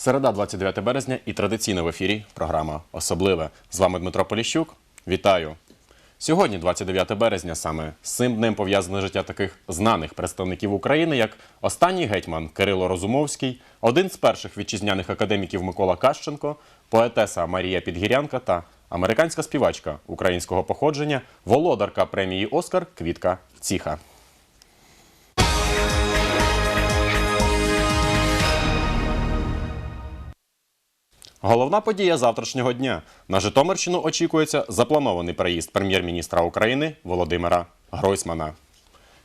Середа, 29 березня, і традиційно в ефірі програма Особливе. З вами Дмитро Поліщук. Вітаю! Сьогодні, 29 березня, саме з цим днем пов'язане життя таких знаних представників України, як останній гетьман Кирило Розумовський, один з перших вітчизняних академіків Микола Кащенко, поетеса Марія Підгірянка та американська співачка українського походження, володарка премії Оскар Квітка Ціха. Головна подія завтрашнього дня. На Житомирщину очікується запланований переїзд прем'єр-міністра України Володимира Гройсмана.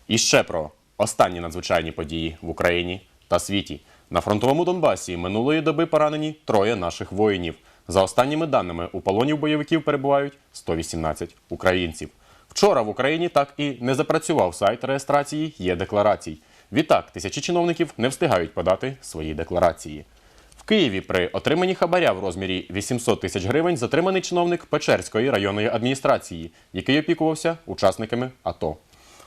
І ще про останні надзвичайні події в Україні та світі. На фронтовому Донбасі минулої доби поранені троє наших воїнів. За останніми даними, у полоні бойовиків перебувають 118 українців. Вчора в Україні так і не запрацював сайт реєстрації є декларацій. Відтак, тисячі чиновників не встигають подати свої декларації. Києві при отриманні хабаря в розмірі 800 тисяч гривень затриманий чиновник Печерської районної адміністрації, який опікувався учасниками АТО.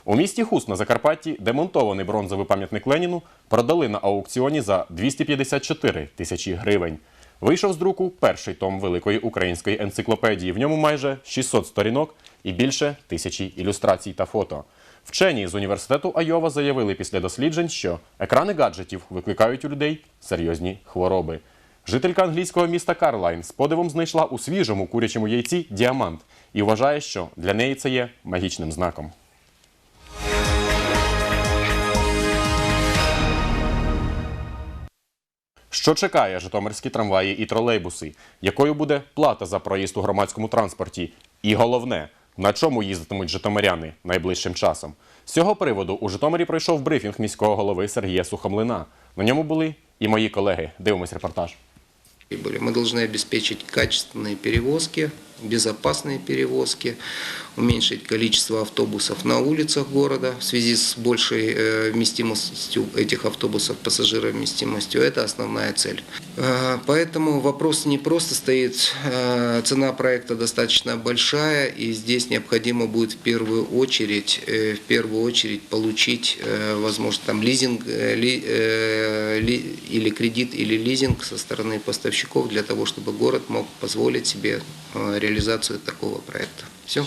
У місті Хуст на Закарпатті демонтований бронзовий пам'ятник Леніну продали на аукціоні за 254 тисячі гривень. Вийшов з друку перший том великої української енциклопедії. В ньому майже 600 сторінок і більше тисячі ілюстрацій та фото. Вчені з університету Айова заявили після досліджень, що екрани гаджетів викликають у людей серйозні хвороби. Жителька англійського міста Карлайн з подивом знайшла у свіжому курячому яйці діамант і вважає, що для неї це є магічним знаком. Що чекає житомирські трамваї і тролейбуси? Якою буде плата за проїзд у громадському транспорті? І головне, на чому їздитимуть житомиряни найближчим часом? З цього приводу у Житомирі пройшов брифінг міського голови Сергія Сухомлина. На ньому були і мої колеги. Дивимось репортаж. И были. Мы должны обеспечить качественные перевозки, Безопасные перевозки, уменьшить количество автобусов на улицах города в связи с большей э, вместимостью этих автобусов, пассажировместимостью. Это основная цель. Э, Поэтому вопрос не просто стоит, э, цена проекта достаточно большая, и здесь необходимо будет в первую очередь, в первую очередь получить, возможно, там лизинг ли- ли- или кредит, или лизинг со стороны поставщиков для того, чтобы город мог позволить себе э, реализацию такого проекта. Все.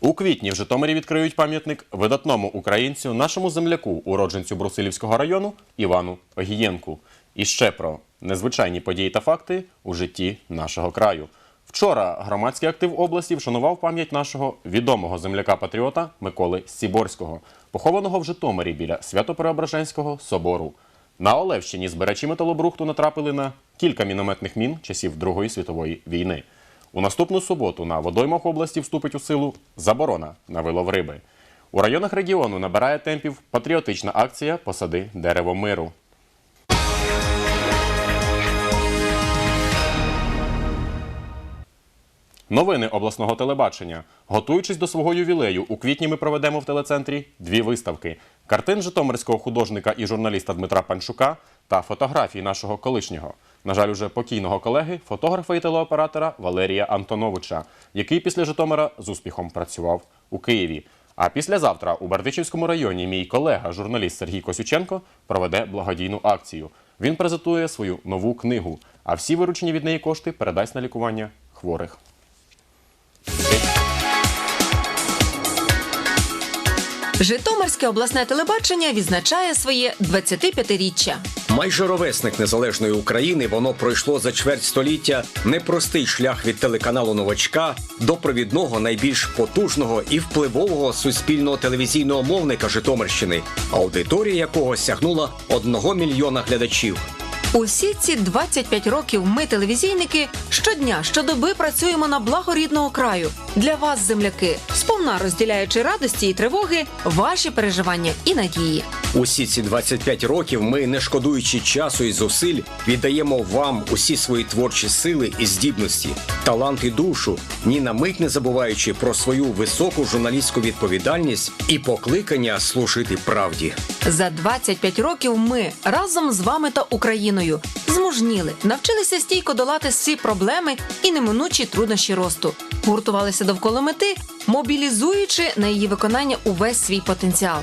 У квітні в Житомирі відкриють пам'ятник видатному українцю, нашому земляку, уродженцю Брусилівського району Івану Огієнку. І ще про незвичайні події та факти у житті нашого краю. Вчора громадський актив області вшанував пам'ять нашого відомого земляка-патріота Миколи Сіборського, похованого в Житомирі біля Свято-Преображенського собору. На Олевщині збирачі металобрухту натрапили на кілька мінометних мін часів Другої світової війни. У наступну суботу на водоймах області вступить у силу заборона на вилов риби. У районах регіону набирає темпів патріотична акція Посади дерево миру. Новини обласного телебачення. Готуючись до свого ювілею, у квітні ми проведемо в телецентрі дві виставки: картин житомирського художника і журналіста Дмитра Панчука та фотографії нашого колишнього, на жаль, уже покійного колеги, фотографа і телеоператора Валерія Антоновича, який після Житомира з успіхом працював у Києві. А післязавтра у Бердичівському районі мій колега, журналіст Сергій Косюченко, проведе благодійну акцію. Він презентує свою нову книгу, а всі виручені від неї кошти передасть на лікування хворих. Житомирське обласне телебачення відзначає своє 25-річчя. Майже ровесник незалежної України, воно пройшло за чверть століття непростий шлях від телеканалу новачка до провідного найбільш потужного і впливового суспільного телевізійного мовника Житомирщини, аудиторія якого сягнула одного мільйона глядачів. Усі ці 25 років ми, телевізійники, щодня, щодоби працюємо на благо рідного краю. Для вас, земляки, сповна розділяючи радості і тривоги, ваші переживання і надії. Усі ці 25 років ми, не шкодуючи часу і зусиль, віддаємо вам усі свої творчі сили і здібності, талант і душу, ні на мить не забуваючи про свою високу журналістську відповідальність і покликання служити правді. За 25 років ми разом з вами та Україною змужніли, навчилися стійко долати всі проблеми і неминучі труднощі росту, гуртувалися довкола мети, мобілізуючи на її виконання увесь свій потенціал.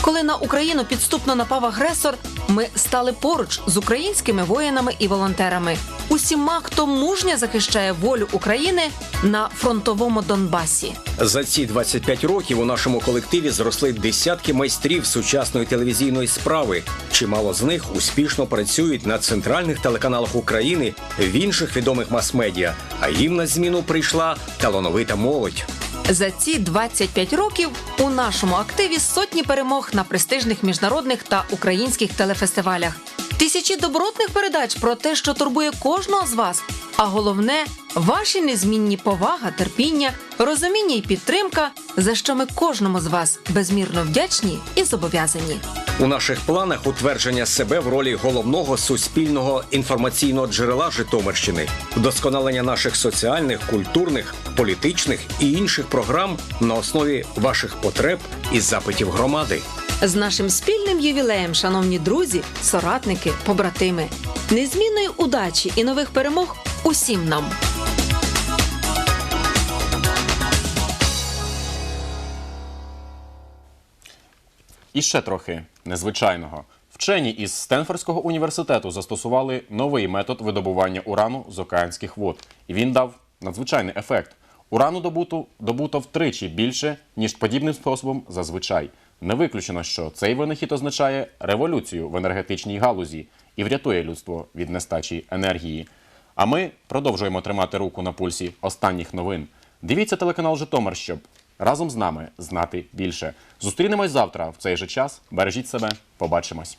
Коли на Україну підступно напав агресор, Ми стали поруч з українськими воїнами і волонтерами, усіма, хто мужньо захищає волю України на фронтовому Донбасі. За ці 25 років у нашому колективі зросли десятки майстрів сучасної телевізійної справи. Чимало з них успішно працюють на центральних телеканалах України в інших відомих мас-медіа. А їм на зміну прийшла талановита молодь. За ці 25 років у нашому активі сотні перемог на престижних міжнародних та українських телефестивалях. Тисячі добротних передач про те, що турбує кожного з вас. А головне ваші незмінні повага, терпіння, розуміння і підтримка, за що ми кожному з вас безмірно вдячні і зобов'язані. У наших планах утвердження себе в ролі головного суспільного інформаційного джерела Житомирщини, вдосконалення наших соціальних, культурних, політичних і інших програм на основі ваших потреб і запитів громади. З нашим спільним ювілеєм, шановні друзі, соратники, побратими, незмінної удачі і нових перемог усім нам. І ще трохи незвичайного. Вчені із Стенфордського університету застосували новий метод видобування урану з океанських вод. І він дав надзвичайний ефект. Урану добуту, добуто втричі більше, ніж подібним способом зазвичай. Не виключено, що цей винахід означає революцію в енергетичній галузі і врятує людство від нестачі енергії. А ми продовжуємо тримати руку на пульсі останніх новин. Дивіться телеканал Житомир, щоб разом з нами знати більше. Зустрінемось завтра в цей же час. Бережіть себе, побачимось.